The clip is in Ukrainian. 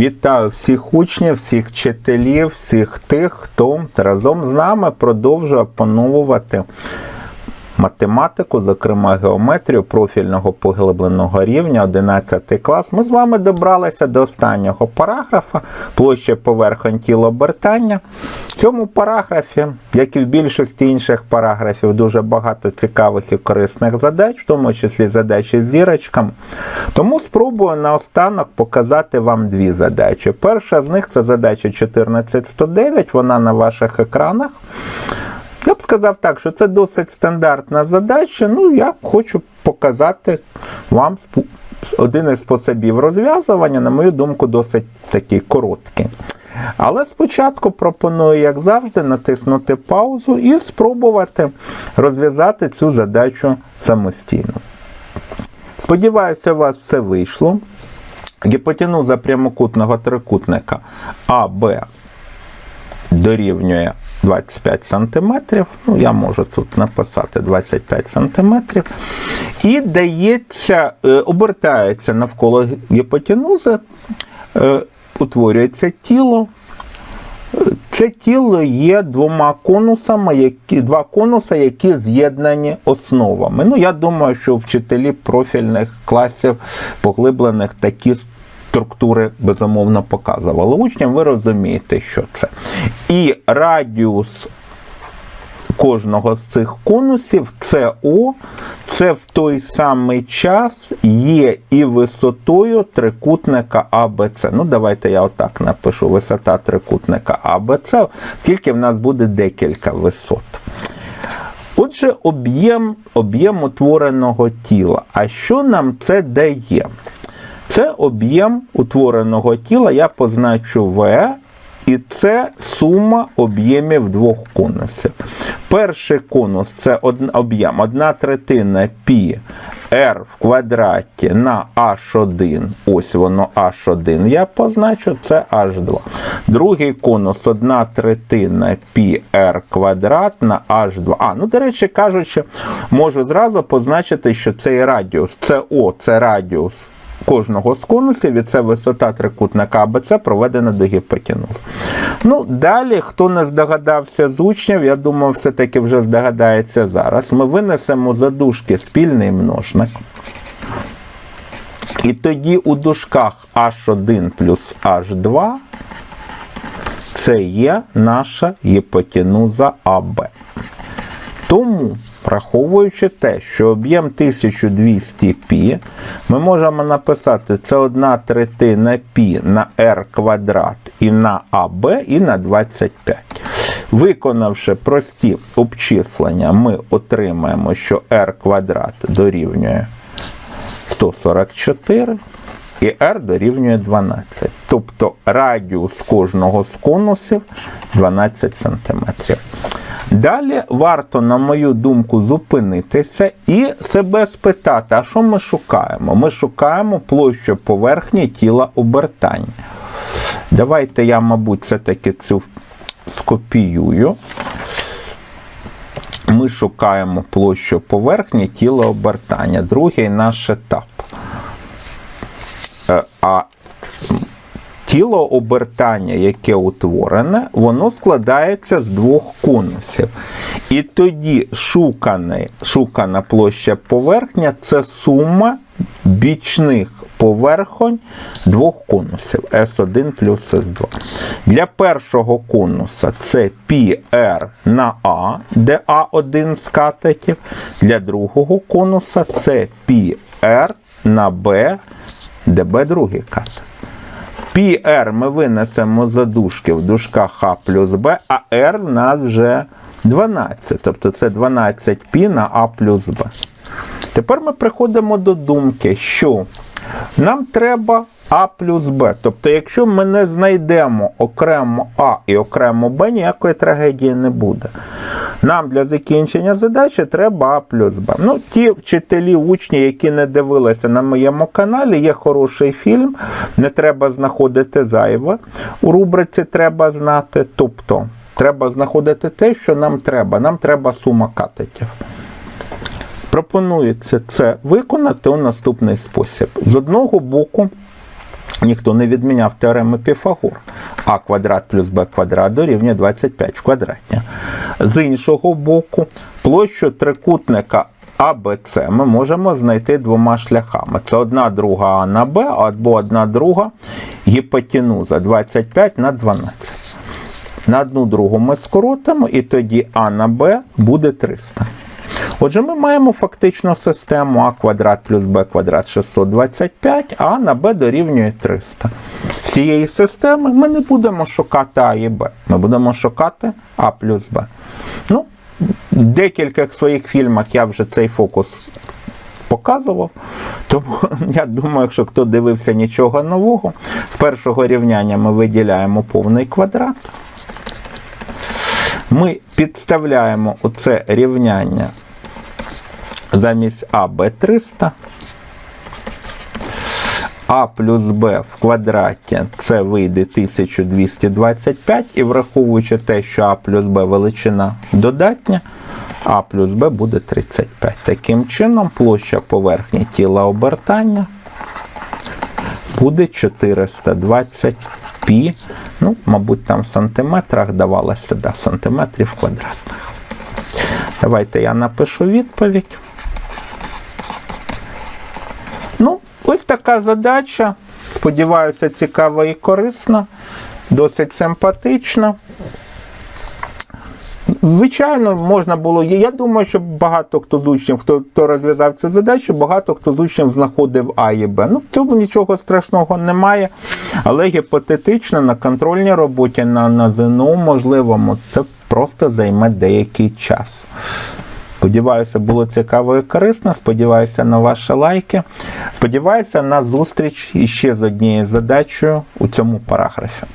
Вітаю всіх учнів, всіх вчителів, всіх тих, хто разом з нами продовжує опановувати математику, зокрема геометрію профільного поглибленого рівня, 11 клас. Ми з вами добралися до останнього параграфа площа поверхонь тіла обертання. В цьому параграфі, як і в більшості інших параграфів, дуже багато цікавих і корисних задач, в тому числі задачі з зірочками. Тому спробую наостанок показати вам дві задачі. Перша з них це задача 14109, вона на ваших екранах. Я б сказав так, що це досить стандартна задача. Ну, я хочу показати вам один із способів розв'язування, на мою думку, досить такий короткий. Але спочатку пропоную, як завжди, натиснути паузу і спробувати розв'язати цю задачу самостійно. Сподіваюся, у вас все вийшло. Гіпотенуза прямокутного трикутника АБ дорівнює 25 см. Ну, я можу тут написати 25 см. І дається, е, обертається навколо гіпотенузи, е, утворюється тіло. Це тіло є двома конусами, які, два конуси, які з'єднані основами. Ну, я думаю, що вчителі профільних класів поглиблених такі структури безумовно показували. Учням ви розумієте, що це. І радіус кожного з цих конусів СО, це в той самий час є і висотою трикутника АБЦ. Ну, давайте я отак напишу: висота трикутника АБЦ, тільки в нас буде декілька висот. Отже, об'єм об'єм утвореного тіла. А що нам це дає? Це об'єм утвореного тіла, я позначу В, і це сума об'ємів двох конусів. Перший конус це об'єм 1 третина π r в квадраті на h1. Ось воно h1. Я позначу це h2. Другий конус 1 третина π r квадрат на h2. А, ну, до речі, кажучи, можу зразу позначити, що цей радіус, це О, це радіус кожного з конусів, і це висота трикутника АБЦ проведена до гіпотенуз. Ну, далі, хто не здогадався з учнів, я думаю, все-таки вже здогадається зараз. Ми винесемо за дужки спільний множник. І тоді у дужках H1 плюс H2 це є наша гіпотенуза АБ. Враховуючи те, що об'єм 1200 π, ми можемо написати це 1 третина π на r квадрат і на АБ, і на 25. Виконавши прості обчислення, ми отримаємо, що r квадрат дорівнює 144 і r дорівнює 12. Тобто радіус кожного з конусів 12 см. Далі варто, на мою думку, зупинитися і себе спитати, а що ми шукаємо? Ми шукаємо площу поверхні тіла обертання. Давайте я, мабуть, все-таки цю скопіюю. Ми шукаємо площу поверхні тіла обертання. Другий наш етап. Е, А тіло обертання, яке утворене, воно складається з двох конусів. І тоді шукане, шукана площа поверхня це сума бічних поверхонь двох конусів S1 плюс S2. Для першого конуса це πr на А, де А1 з катетів. Для другого конуса це πr на Б, де Б другий катет. PR ми винесемо за дужки в дужках А плюс Б, а R в нас вже 12. Тобто це 12 π на А плюс Б. Тепер ми приходимо до думки, що нам треба А плюс Б. Тобто, якщо ми не знайдемо окремо А і окремо Б, ніякої трагедії не буде. Нам для закінчення задачі треба А плюс Б. Ну, ті вчителі, учні, які не дивилися на моєму каналі, є хороший фільм, не треба знаходити зайве. У рубриці треба знати. Тобто, треба знаходити те, що нам треба. Нам треба сума катетів. Пропонується це виконати у наступний спосіб. З одного боку, ніхто не відміняв теореми Піфагор. А квадрат плюс Б квадрат дорівнює 25 в квадраті. З іншого боку, площу трикутника АБЦ ми можемо знайти двома шляхами. Це одна друга А на Б або одна друга гіпотенуза 25 на 12. На одну другу ми скоротимо, і тоді А на Б буде 300. Отже, ми маємо фактично систему А квадрат плюс Б квадрат 625, а на Б дорівнює 300. З цієї системи ми не будемо шукати А і Б. Ми будемо шукати А плюс Б. Ну, в декількох своїх фільмах я вже цей фокус показував. Тому я думаю, якщо хто дивився нічого нового, з першого рівняння ми виділяємо повний квадрат. Ми підставляємо оце рівняння замість А Б 300. А плюс Б в квадраті це вийде 1225, і враховуючи те, що А плюс Б величина додатня, А плюс Б буде 35. Таким чином, площа поверхні тіла обертання буде 420 пі. Ну, мабуть, там в сантиметрах давалося, да, сантиметрів квадратних. Давайте я напишу відповідь. Ну, ось така задача. Сподіваюся, цікава і корисна, досить симпатична. Звичайно, можна було. Я думаю, що багато хто з учнів, хто, хто розв'язав цю задачу, багато хто з учнів знаходив А і Б. Ну, в цьому нічого страшного немає. Але гіпотетично на контрольній роботі на, на ЗНО можливому це просто займе деякий час. Сподіваюся, було цікаво і корисно. Сподіваюся на ваші лайки. Сподіваюся на зустріч іще з однією задачею у цьому параграфі.